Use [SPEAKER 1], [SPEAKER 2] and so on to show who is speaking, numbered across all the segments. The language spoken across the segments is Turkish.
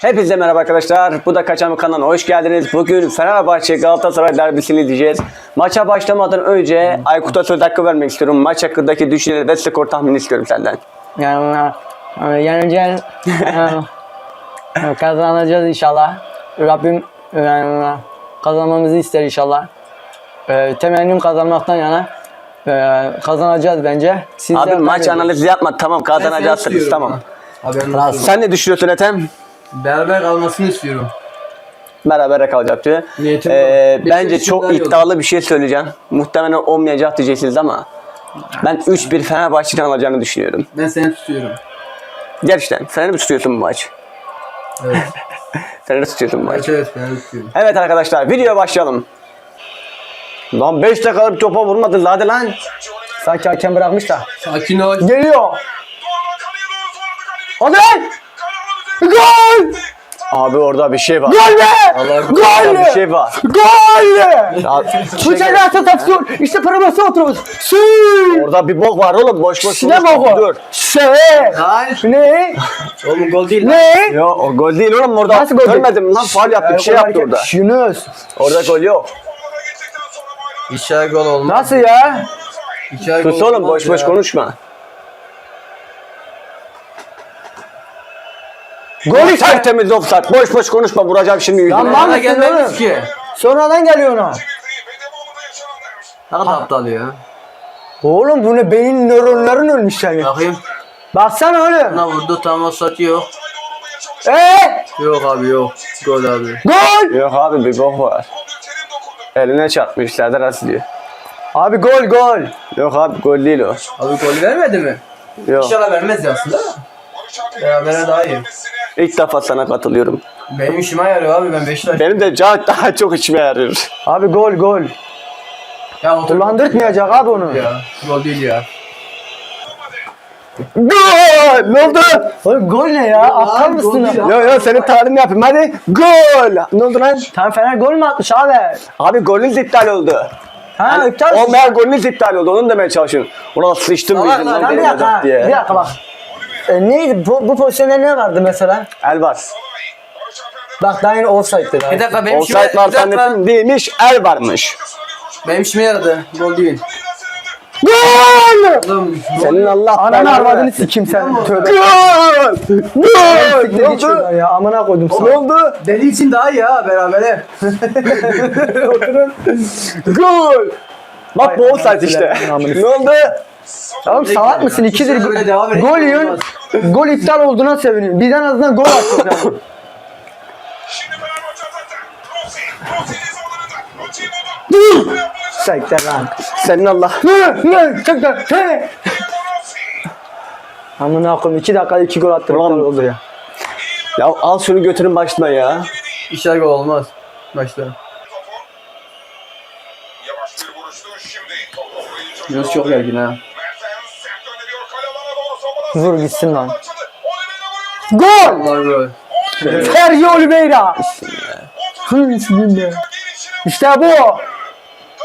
[SPEAKER 1] Hepinize merhaba arkadaşlar. Bu da Kaçan kanalına hoş geldiniz. Bugün Fenerbahçe Galatasaray derbisini diyeceğiz. Maça başlamadan önce Aykut'a söz hakkı vermek istiyorum. Maç hakkındaki düşünceleri ve skor tahmini istiyorum senden.
[SPEAKER 2] Yani yeneceğiz. e, kazanacağız inşallah. Rabbim e, kazanmamızı ister inşallah. E, temennim kazanmaktan yana. E, kazanacağız bence. Siz
[SPEAKER 1] Abi
[SPEAKER 2] de
[SPEAKER 1] maç analizi yapma. Tamam kazanacaksınız tamam.
[SPEAKER 3] Olsun.
[SPEAKER 1] Sen ne düşünüyorsun Ethem?
[SPEAKER 3] Beraber kalmasını istiyorum.
[SPEAKER 1] Berabere kalacak diyor.
[SPEAKER 3] Niyetim
[SPEAKER 1] Ee, bence çok
[SPEAKER 3] isimler
[SPEAKER 1] iddialı bir şey söyleyeceğim. Muhtemelen olmayacak diyeceksiniz ama ben 3-1 Fenerbahçe'den alacağını düşünüyorum.
[SPEAKER 3] Ben seni tutuyorum.
[SPEAKER 1] Gerçekten. Fener'i mi tutuyorsun bu maç?
[SPEAKER 3] Evet.
[SPEAKER 1] Fener'i tutuyorsun bu maç.
[SPEAKER 3] evet evet ben tutuyorum.
[SPEAKER 1] Evet arkadaşlar videoya başlayalım. Lan 5 dakikalık bir topa vurmadın hadi lan.
[SPEAKER 2] Sanki hakem bırakmış da.
[SPEAKER 3] Sakin ol.
[SPEAKER 2] Geliyor. Hadi lan. Gol!
[SPEAKER 1] Abi orada bir şey var.
[SPEAKER 2] Gol be! Gol!
[SPEAKER 1] Bir şey var.
[SPEAKER 2] Gol! Bu sefer atasyon. İşte paraması oturmuş. Sü!
[SPEAKER 1] orada bir bok var oğlum boş boş
[SPEAKER 2] Ne
[SPEAKER 1] konuşma.
[SPEAKER 2] baba?
[SPEAKER 1] Dur.
[SPEAKER 2] Şey!
[SPEAKER 3] Hayır.
[SPEAKER 2] Ne?
[SPEAKER 3] Oğlum gol değil lan.
[SPEAKER 2] Ne?
[SPEAKER 1] Yo o gol değil oğlum orada.
[SPEAKER 2] Nasıl gol?
[SPEAKER 1] Görmedim lan faul yaptı bir şey yaptı orada.
[SPEAKER 2] Yunus.
[SPEAKER 1] Orada gol yok.
[SPEAKER 3] İşler gol olmaz.
[SPEAKER 2] Nasıl ya?
[SPEAKER 1] Sus oğlum boş boş konuşma.
[SPEAKER 2] Gol işte.
[SPEAKER 1] Tertemiz offside. Boş boş konuşma vuracağım şimdi yüzüne.
[SPEAKER 2] Lan
[SPEAKER 3] Bana gelmemiş ki.
[SPEAKER 2] Sonradan geliyor ona.
[SPEAKER 3] Ne kadar aptal ya.
[SPEAKER 2] Oğlum bu ne beyin nöronların ölmüş yani.
[SPEAKER 3] Bakayım.
[SPEAKER 2] Baksana oğlum.
[SPEAKER 3] Ne vurdu tam o satıyor.
[SPEAKER 2] Eee?
[SPEAKER 3] Yok abi yok. Gol abi.
[SPEAKER 2] Gol!
[SPEAKER 1] Yok abi bir bok var. Eline çarpmış Serdar Aziz diyor.
[SPEAKER 2] Abi gol gol.
[SPEAKER 1] Yok abi gol değil o.
[SPEAKER 3] Abi gol vermedi mi?
[SPEAKER 1] Yok.
[SPEAKER 3] İnşallah vermez ya aslında. Berabere daha iyi.
[SPEAKER 1] İlk defa sana katılıyorum.
[SPEAKER 3] Benim işime yarıyor abi ben Beşiktaş.
[SPEAKER 1] Benim de ca- daha çok içime yarıyor.
[SPEAKER 2] Abi gol gol.
[SPEAKER 3] Ya otur-
[SPEAKER 2] Kullandırtmayacak abi onu.
[SPEAKER 3] Ya gol değil ya.
[SPEAKER 1] Gol! Ne oldu?
[SPEAKER 2] Oğlum gol ne ya? Aptal
[SPEAKER 3] gol
[SPEAKER 2] mısın?
[SPEAKER 3] değil
[SPEAKER 2] ya?
[SPEAKER 3] abi.
[SPEAKER 1] Yo yo senin tarihini yapayım hadi. Gol! Ne oldu lan?
[SPEAKER 2] Tam Fener gol mü atmış abi?
[SPEAKER 1] Abi golünüz iptal oldu.
[SPEAKER 2] Ha
[SPEAKER 1] Hani
[SPEAKER 2] iptal
[SPEAKER 1] olmayan golünüz iptal oldu. Onu demeye çalışıyorum. Ulan sıçtım bizim
[SPEAKER 3] lan,
[SPEAKER 1] lan
[SPEAKER 2] Lan bir
[SPEAKER 1] gol
[SPEAKER 2] dakika, bir
[SPEAKER 1] diye.
[SPEAKER 2] dakika bak. E, neydi? Bu, bu pozisyonda ne vardı mesela?
[SPEAKER 1] El var.
[SPEAKER 2] Bak daha yine offside'dı.
[SPEAKER 3] Bir dakika benim işime,
[SPEAKER 1] Offside var
[SPEAKER 3] bir dakika.
[SPEAKER 1] değilmiş. El varmış.
[SPEAKER 3] Benim işime yaradı. Gol değil.
[SPEAKER 2] Gol!
[SPEAKER 3] Oğlum
[SPEAKER 1] Senin Allah
[SPEAKER 2] Ananı
[SPEAKER 1] belanı
[SPEAKER 2] arvadını
[SPEAKER 1] versin.
[SPEAKER 2] sikim sen. Tövbe.
[SPEAKER 1] Gol! Gol! Ne
[SPEAKER 2] şuradan
[SPEAKER 1] oldu?
[SPEAKER 2] ya. Amına koydum
[SPEAKER 1] Ne
[SPEAKER 2] sana.
[SPEAKER 1] oldu?
[SPEAKER 3] Deli için daha iyi ha berabere.
[SPEAKER 2] Oturun.
[SPEAKER 1] Gol! Bak bu offside işte. ne oldu?
[SPEAKER 2] Oğlum salak mısın? İkidir
[SPEAKER 3] Böyle devam edin.
[SPEAKER 2] gol yiyorsun. Gol iptal olduğuna seviniyorum. Bizden azından gol attık. Sekte lan.
[SPEAKER 1] Senin Allah.
[SPEAKER 2] Ne? Ne? Sekte. He. Amına koyayım. iki dakika iki gol attı.
[SPEAKER 1] Ulan.
[SPEAKER 2] oldu ya.
[SPEAKER 1] Ya al şunu götürün başına ya.
[SPEAKER 3] İşler gol olmaz. Başta. Yunus çok gergin ha.
[SPEAKER 2] Vur gitsin lan. Gol! Sergio Oliveira. İşte bu.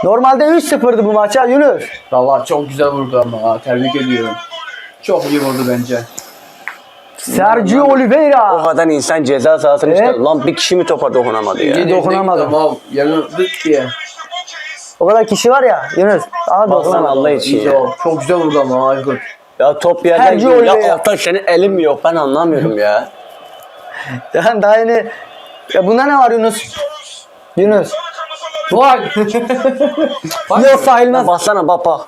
[SPEAKER 2] Normalde 3-0'dı bu maç ha Yunus.
[SPEAKER 3] Valla çok güzel vurdu ama ha. Tebrik ediyorum. Çok iyi vurdu bence.
[SPEAKER 2] Sergio
[SPEAKER 1] O
[SPEAKER 2] Oliveira.
[SPEAKER 1] kadar insan ceza sahasını
[SPEAKER 2] Evet.
[SPEAKER 1] çıkar. Lan bir kişi mi topa dokunamadı ya?
[SPEAKER 3] İyi
[SPEAKER 2] dokunamadım.
[SPEAKER 3] Tamam. Yarın dık diye.
[SPEAKER 2] O kadar kişi var ya Yunus.
[SPEAKER 1] Baksana
[SPEAKER 2] dokunamadı.
[SPEAKER 1] Allah için
[SPEAKER 3] o. Çok güzel vurdu ama Aykut.
[SPEAKER 1] Ya top yerden gidiyor. Ya
[SPEAKER 2] Oliveira.
[SPEAKER 1] altta senin elin mi yok? Ben anlamıyorum ya.
[SPEAKER 2] Yani daha yeni... Ya bunda ne var Yunus? Yunus.
[SPEAKER 3] Vay.
[SPEAKER 2] Yok sayılmaz.
[SPEAKER 1] Baksana bak bak.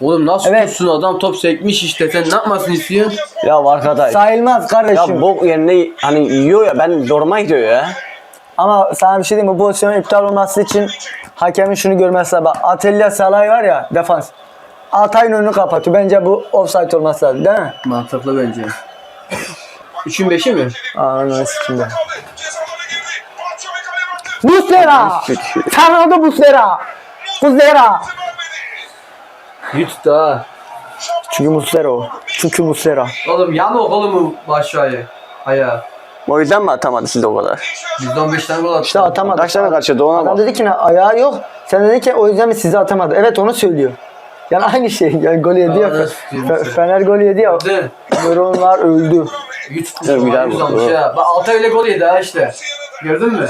[SPEAKER 3] Oğlum nasıl
[SPEAKER 2] Evet.
[SPEAKER 3] tutsun adam top sekmiş işte sen ne yapmasını istiyorsun?
[SPEAKER 1] Ya arkadaş.
[SPEAKER 2] Sayılmaz kardeşim.
[SPEAKER 1] Ya bok yerine hani yiyor ya ben zoruma gidiyor ya.
[SPEAKER 2] Ama sana bir şey diyeyim mi? Bu pozisyonun iptal olması için hakemin şunu görmesi lazım. Bak Atilla Salay var ya defans. Altay'ın önünü kapatıyor. Bence bu offside olması lazım değil mi?
[SPEAKER 3] Mantıklı bence. Üçün beşi mi?
[SPEAKER 2] Ananı sikimde. Muslera! Fernando Muslera! Muslera!
[SPEAKER 3] Yut da.
[SPEAKER 2] Çünkü Muslera o. Çünkü Muslera.
[SPEAKER 3] Oğlum yamuk oğlum bu aşağıya. Ayağa.
[SPEAKER 1] O yüzden mi atamadı siz de o kadar?
[SPEAKER 3] Bizde 15 tane gol attı.
[SPEAKER 2] İşte atamadı.
[SPEAKER 1] Kaç tane kaçırdı ona
[SPEAKER 2] Adam
[SPEAKER 1] bak.
[SPEAKER 2] dedi ki ne ayağı yok. Sen dedi ki o yüzden mi sizi atamadı? Evet onu söylüyor. Yani aynı şey. Yani gol yedi ya. Fe-? Fener gol yedi ya.
[SPEAKER 3] Mi?
[SPEAKER 2] Nöronlar öldü.
[SPEAKER 3] Yüz
[SPEAKER 1] Evet, güzel
[SPEAKER 3] yüz
[SPEAKER 1] bu.
[SPEAKER 3] almış ya. Bak Altay öyle gol yedi ha işte. Gördün mü?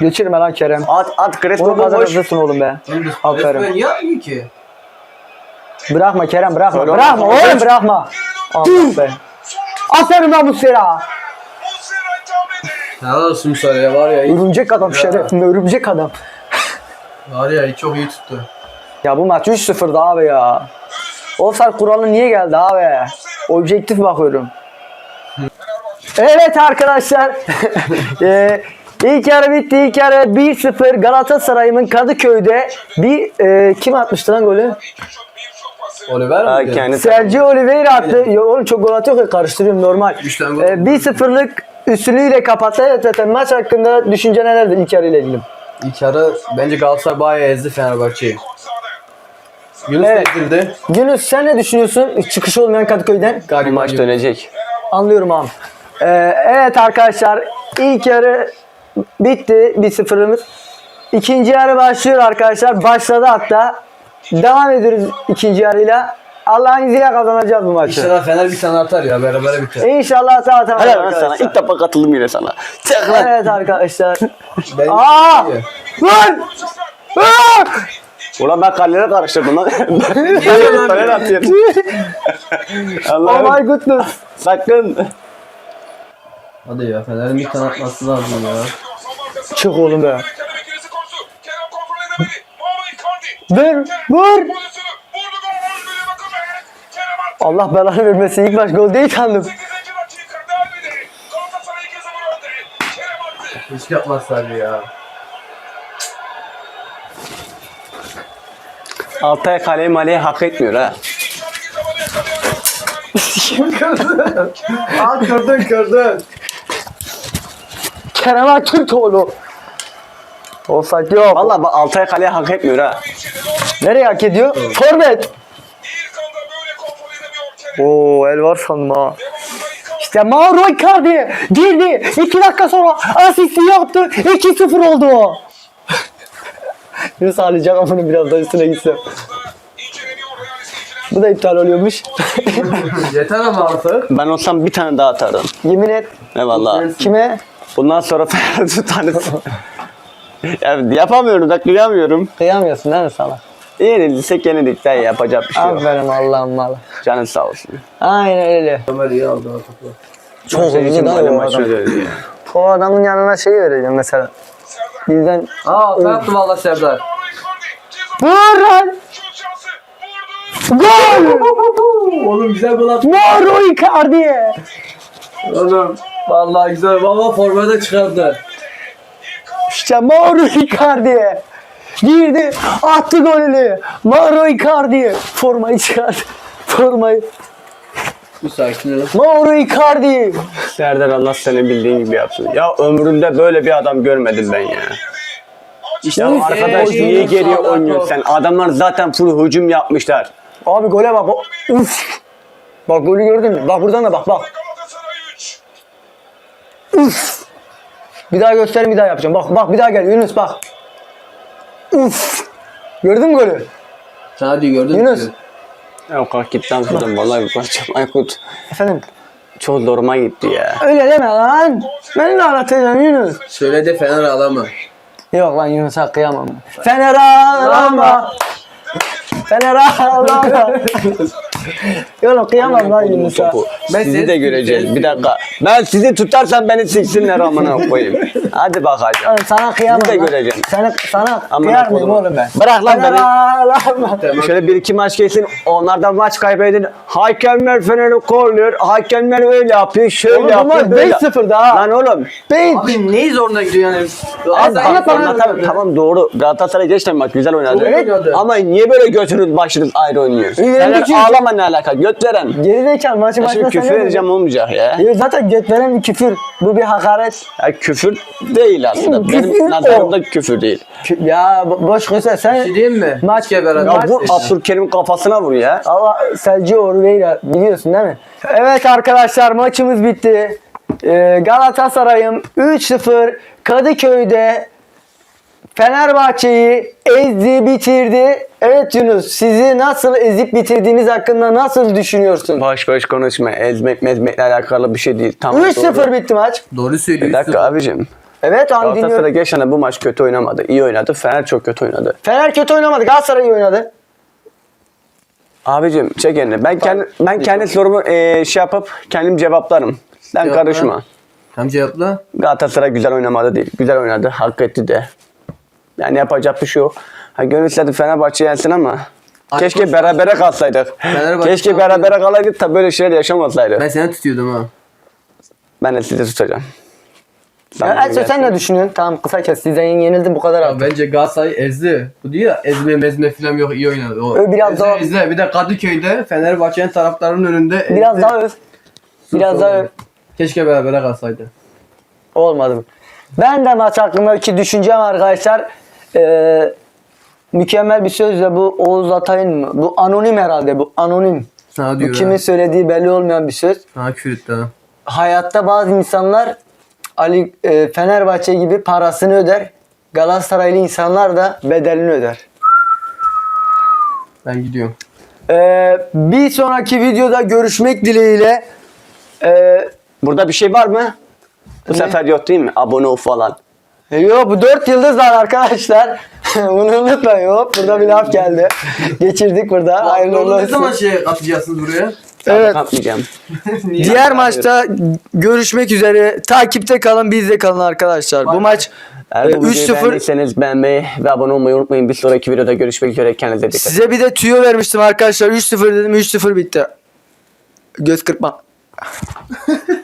[SPEAKER 2] Geçirme lan Kerem.
[SPEAKER 1] At at Crespo
[SPEAKER 2] Oğlum kadar
[SPEAKER 1] boş.
[SPEAKER 2] hızlısın oğlum be.
[SPEAKER 3] Şimdi
[SPEAKER 2] Aferin.
[SPEAKER 3] Resmen niye atmıyor ki?
[SPEAKER 2] Bırakma Kerem bırakma.
[SPEAKER 1] Öyle
[SPEAKER 2] bırakma
[SPEAKER 1] olmaz.
[SPEAKER 2] oğlum bırakma. Allah be. Aferin lan Muslera.
[SPEAKER 3] Helal olsun Musa'ya var ya.
[SPEAKER 2] Örümcek adam şeref. Örümcek adam.
[SPEAKER 3] Var ya çok iyi tuttu.
[SPEAKER 2] Ya bu maç 3-0'da abi ya. Offside kuralı niye geldi abi? Objektif bakıyorum. Evet arkadaşlar. Eee ilk yarı bitti. İlk yarı 1-0 Galatasaray'ın Kadıköy'de bir e, kim atmıştı lan golü?
[SPEAKER 3] Oliver miydi?
[SPEAKER 1] kendisi.
[SPEAKER 2] Sergio Oliveira attı. Yo, oğlum çok gol atıyor ki karıştırıyorum normal. Ee, 1-0'lık üstünlüğüyle kapattı. Evet zaten maç hakkında düşünce nelerdir ilk yarı ile ilgili?
[SPEAKER 3] İlk yarı bence Galatasaray bayağı ezdi Fenerbahçe'yi. Yunus
[SPEAKER 2] Evet.
[SPEAKER 3] değdirdi.
[SPEAKER 2] Yunus sen ne düşünüyorsun çıkış olmayan Kadıköy'den?
[SPEAKER 3] Galiba
[SPEAKER 1] maç dönecek.
[SPEAKER 2] Anlıyorum abi. Ee, evet arkadaşlar ilk yarı bitti 1-0'ımız. İkinci yarı başlıyor arkadaşlar. Başladı hatta. Devam ediyoruz ikinci yarıyla. Allah'ın izniyle kazanacağız bu maçı.
[SPEAKER 3] İnşallah Fener bir tane atar ya berabere biter.
[SPEAKER 2] İnşallah sağ tamam
[SPEAKER 1] Helal lan sana.
[SPEAKER 2] arkadaşlar.
[SPEAKER 1] İlk defa katıldım yine sana. Lan.
[SPEAKER 2] Evet arkadaşlar. Aa! Lan! Aa!
[SPEAKER 1] Ulan ben kalelere karıştırdım lan.
[SPEAKER 3] lan?
[SPEAKER 1] Kaleye atıyor.
[SPEAKER 2] Oh my goodness.
[SPEAKER 1] Sakın.
[SPEAKER 3] Hadi ya Fener'in bir tane atması lazım ya.
[SPEAKER 2] Çık oğlum be. Ver, vur. Allah belanı vermesin. İlk baş gol değil sandım.
[SPEAKER 3] Hiç yapmazlar ya.
[SPEAKER 1] Altay kaleyi maleyi hak etmiyor ha.
[SPEAKER 3] Aa kırdın kırdın.
[SPEAKER 2] Kerem Aktürkoğlu. Offside yok.
[SPEAKER 1] Valla bak Altay kaleyi hak etmiyor ha.
[SPEAKER 2] Nereye hak ediyor? Forvet. Oo el var sandım ha. İşte Mauro Icardi girdi. 2 dakika sonra asisti yaptı. 2-0 oldu o. Yunus ağlayacak ama bunun biraz da üstüne gitsem. Bu da iptal oluyormuş.
[SPEAKER 3] Yeter ama artık.
[SPEAKER 1] Ben olsam bir tane daha atardım.
[SPEAKER 2] Yemin et.
[SPEAKER 1] Eyvallah.
[SPEAKER 2] Kime?
[SPEAKER 1] Bundan sonra Fenerbahçe tanesi. ya, yapamıyorum da kıyamıyorum.
[SPEAKER 2] Kıyamıyorsun değil mi sana?
[SPEAKER 1] Yenilsek yenildik de yapacak bir şey yok.
[SPEAKER 2] Aferin Allah'ım malı.
[SPEAKER 1] Canın sağ olsun.
[SPEAKER 2] Aynen öyle.
[SPEAKER 3] Ömer iyi aldı artık.
[SPEAKER 2] Çok hızlı da
[SPEAKER 1] böyle
[SPEAKER 2] o
[SPEAKER 1] maç
[SPEAKER 2] adam. O adamın yanına şey vereceğim mesela. Bizden
[SPEAKER 3] Aa ben attım valla Serdar.
[SPEAKER 2] Vur lan! Gol!
[SPEAKER 3] Oğlum güzel gol attı.
[SPEAKER 2] Mauro Icardi!
[SPEAKER 3] Oğlum. Vallahi güzel. Baba formayı da çıkardı.
[SPEAKER 2] İşte Mauro Icardi! Girdi, attı golünü. Mauro Icardi! Formayı çıkardı. Formayı.
[SPEAKER 3] Bir sakin ol.
[SPEAKER 2] Mauro Icardi!
[SPEAKER 1] Serdar Allah seni bildiğin gibi yapsın. Ya ömrümde böyle bir adam görmedim ben ya.
[SPEAKER 3] İşte
[SPEAKER 1] Ya arkadaş niye geriye oynuyorsun sen? Adamlar zaten full hücum yapmışlar.
[SPEAKER 2] Abi gole bak. Uf! Bak golü gördün mü? Bak buradan da bak bak. Uf! Bir daha göstereyim bir daha yapacağım. Bak bak bir daha gel Yunus bak. Uf! Gördün mü golü?
[SPEAKER 3] Sana diyor gördün mü?
[SPEAKER 2] Yunus.
[SPEAKER 1] Ya kalk git lan kızım vallahi bir parça. Aykut
[SPEAKER 2] Efendim?
[SPEAKER 1] çok zoruma gitti ya.
[SPEAKER 2] Öyle deme lan. Beni de ağlatacaksın Yunus.
[SPEAKER 3] Söyle de Fener ağlama.
[SPEAKER 2] Yok lan Yunus'a kıyamam. Fener ağlama. Fener ağlama. Yok kıyamam lan Yunus'a.
[SPEAKER 3] Ben
[SPEAKER 1] sizi de göreceğiz. Bir dakika. Ben sizi tutarsam beni siksinler amına koyayım. Hadi bakacağım.
[SPEAKER 2] Oğlum sana kıyamam
[SPEAKER 1] Siz de
[SPEAKER 2] lan.
[SPEAKER 1] göreceğim.
[SPEAKER 2] Sana, sana
[SPEAKER 1] Amına
[SPEAKER 2] kıyar mıyım oğlum ben?
[SPEAKER 1] Bırak lan beni.
[SPEAKER 2] ağlama.
[SPEAKER 1] Şöyle bir iki maç geçsin. Onlardan maç kaybedin. Hakemler Fener'i korluyor. Hakemler öyle yapıyor. Şöyle
[SPEAKER 2] Oğlum bu
[SPEAKER 1] yapıyor. böyle.
[SPEAKER 2] 5-0 daha.
[SPEAKER 1] Lan oğlum.
[SPEAKER 2] Beyin.
[SPEAKER 3] Abi neyi zoruna gidiyor yani?
[SPEAKER 2] Abi, bak, bak,
[SPEAKER 3] mı?
[SPEAKER 1] Tamam, tamam doğru. Galatasaray geçti maç güzel oynadı.
[SPEAKER 3] Oynadı.
[SPEAKER 1] Ama niye böyle götünüz başınız ayrı oynuyor? Fener
[SPEAKER 2] çünkü-
[SPEAKER 1] ağlama ne alaka? Göt veren.
[SPEAKER 2] Geri zekalı maçı başına
[SPEAKER 1] Şimdi
[SPEAKER 2] sen
[SPEAKER 1] küfür edeceğim olmayacak ya.
[SPEAKER 2] Ya zaten göt veren bir küfür. Bu bir hakaret.
[SPEAKER 1] ya. Küfür değil aslında.
[SPEAKER 2] Küfür
[SPEAKER 1] Benim nazarımda küfür değil.
[SPEAKER 2] Kü- Ya bo- boş konuşma sen.
[SPEAKER 3] Bir şey diyeyim mi?
[SPEAKER 2] Maç-
[SPEAKER 3] beraber.
[SPEAKER 1] Ya bu Abdülkerim'in kafasına vur ya.
[SPEAKER 2] Allah Sergio Oliveira biliyorsun değil mi? Evet arkadaşlar maçımız bitti. Ee, Galatasaray'ım 3-0 Kadıköy'de Fenerbahçe'yi ezdi, bitirdi. Evet Yunus, sizi nasıl ezip bitirdiğiniz hakkında nasıl düşünüyorsun?
[SPEAKER 1] Boş boş konuşma. Ezmek mezmekle alakalı bir şey değil. Tamam,
[SPEAKER 2] 3-0
[SPEAKER 1] doğru.
[SPEAKER 2] bitti maç.
[SPEAKER 3] Doğru
[SPEAKER 1] Bir
[SPEAKER 3] söylüyorsun.
[SPEAKER 1] dakika abicim.
[SPEAKER 2] Evet an
[SPEAKER 1] Galatasaray
[SPEAKER 2] dinliyorum.
[SPEAKER 1] geçen bu maç kötü oynamadı. İyi oynadı. Fener çok kötü oynadı.
[SPEAKER 2] Fener kötü oynamadı, Galatasaray iyi oynadı.
[SPEAKER 1] Abicim çek elini. Ben kendi ben kendi sorumu eee, şey yapıp kendim cevaplarım. Sen
[SPEAKER 3] Cevapla.
[SPEAKER 1] karışma.
[SPEAKER 3] Tam cevapla.
[SPEAKER 1] Galatasaray güzel oynamadı değil. Güzel oynadı. Hak etti de. Yani yapacak bir şey yok. Ha, gönül istedi Fenerbahçe yensin ama
[SPEAKER 3] Ay,
[SPEAKER 1] keşke
[SPEAKER 3] koş,
[SPEAKER 1] berabere kalsaydık.
[SPEAKER 3] Fenerbahçe
[SPEAKER 1] keşke berabere kalaydık da böyle şeyler yaşamasaydık.
[SPEAKER 3] Ben
[SPEAKER 1] Ben,
[SPEAKER 3] seni tutuyordum ha.
[SPEAKER 1] de sizi tutacağım.
[SPEAKER 2] Ya, Ersoy sen ne düşünüyorsun? Tamam kısa kes. Sizden yenildi bu kadar
[SPEAKER 3] Ya
[SPEAKER 2] artık.
[SPEAKER 3] bence Galatasaray ezdi. Bu diyor ya ezme mezme falan yok iyi oynadı. O,
[SPEAKER 2] Ö, biraz
[SPEAKER 3] ezdi,
[SPEAKER 2] daha-
[SPEAKER 3] ezdi. Bir de Kadıköy'de Fenerbahçe'nin taraftarının önünde
[SPEAKER 2] Biraz
[SPEAKER 3] ezdi.
[SPEAKER 2] daha öv. Biraz daha öv.
[SPEAKER 3] Keşke berabere kalsaydı.
[SPEAKER 2] Olmadı. Ben de maç hakkındaki düşüncem arkadaşlar. Ee, mükemmel bir sözle bu Oğuz Atay'ın mı? Bu anonim herhalde bu anonim.
[SPEAKER 3] Sana
[SPEAKER 2] Bu
[SPEAKER 3] diyor
[SPEAKER 2] kimin
[SPEAKER 3] ha.
[SPEAKER 2] söylediği belli olmayan bir söz.
[SPEAKER 3] Sana küfür etti ha.
[SPEAKER 2] Hayatta bazı insanlar Ali e, Fenerbahçe gibi parasını öder. Galatasaraylı insanlar da bedelini öder.
[SPEAKER 3] Ben gidiyorum.
[SPEAKER 2] Ee, bir sonraki videoda görüşmek dileğiyle. Ee,
[SPEAKER 1] Burada bir şey var mı? Bu
[SPEAKER 2] Ne?
[SPEAKER 1] sefer yok değil mi? Abone ol falan.
[SPEAKER 2] Yo bu dört yıldız var arkadaşlar. Bunu unutmayın. Hop burada bir laf geldi. Geçirdik burada. Hayırlı uğurlu
[SPEAKER 3] ne zaman
[SPEAKER 2] olsun.
[SPEAKER 3] şey atacaksınız buraya?
[SPEAKER 2] Evet. Diğer maçta görüşmek üzere. Takipte kalın, bizde kalın arkadaşlar. Bu maç
[SPEAKER 1] Eğer
[SPEAKER 2] e,
[SPEAKER 1] bu videoyu
[SPEAKER 2] 3-0
[SPEAKER 1] beğendiyseniz beğenmeyi ve abone olmayı unutmayın. Bir sonraki videoda görüşmek üzere. Kendinize dikkat edin.
[SPEAKER 2] size bir de tüyo vermiştim arkadaşlar. 3-0 dedim 3-0 bitti. Göz kırpma.